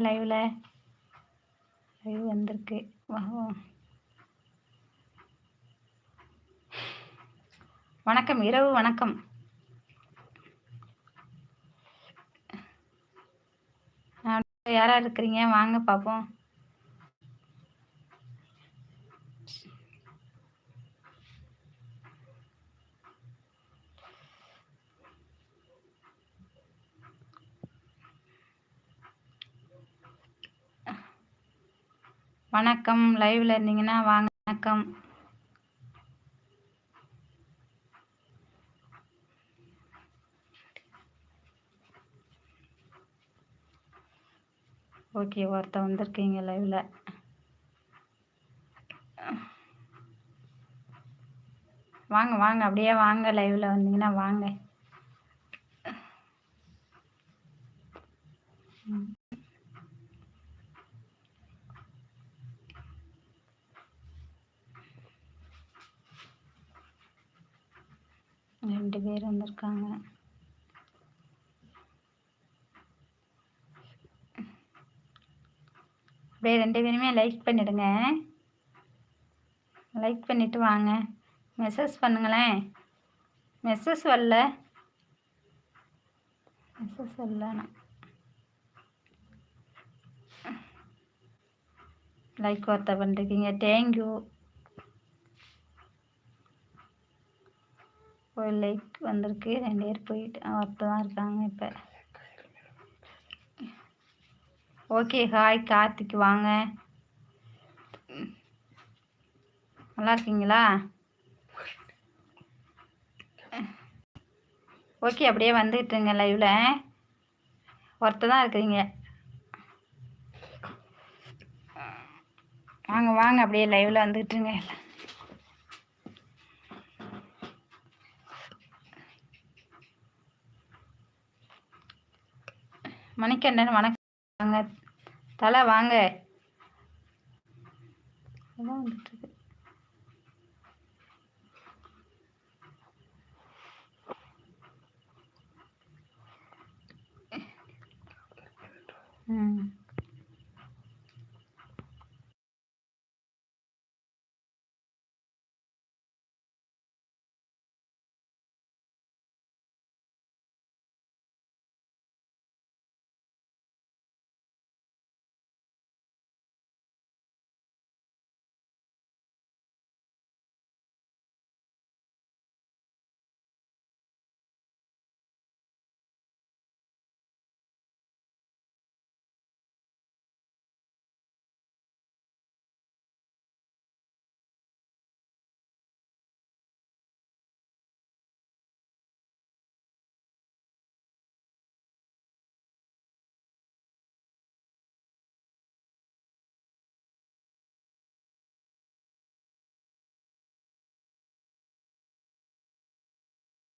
லைவ்ல லைவ் வந்திருக்கு. வணக்கம் இரவு வணக்கம். யாரா இருக்கிறீங்க? வாங்க பார்ப்போம் வணக்கம். லைவ்ல இருந்தீங்கன்னா வாங்க. வணக்கம். ஓகே ஒருத்த வந்திருக்கீங்க லைவ்ல வாங்க வாங்க. அப்படியே வாங்க லைவ்ல வந்தீங்கன்னா வாங்க. ரெண்டு பேர் வந்திருக்காங்க. அப்படியே ரெண்டு பேருமே லைக் பண்ணிடுங்க. லைக் பண்ணிவிட்டு வாங்க. மெசேஜ் பண்ணுங்களேன். மெசேஜ் வரல. மெசேஜ் வரலண்ணா லைக் ஒருத்த பண்ணிருக்கீங்க. தேங்க்யூ ஒரு லைக் வந்திருக்கு. ரெண்டு பேர் போயிட்டு ஒருத்த தான் இருக்காங்க இப்போ. ஓகே ஹாய் கார்த்திக் வாங்க. நல்லா இருக்கீங்களா? ஓகே அப்படியே வந்துட்டுருங்க லைவில் ஒருத்த தான் இருக்கிறீங்க. வாங்க வாங்க அப்படியே லைவில் வந்துட்டுருங்க மணிக்கண்டன் வணக்கம். வாங்க தலை வாங்க. அதான் ம்.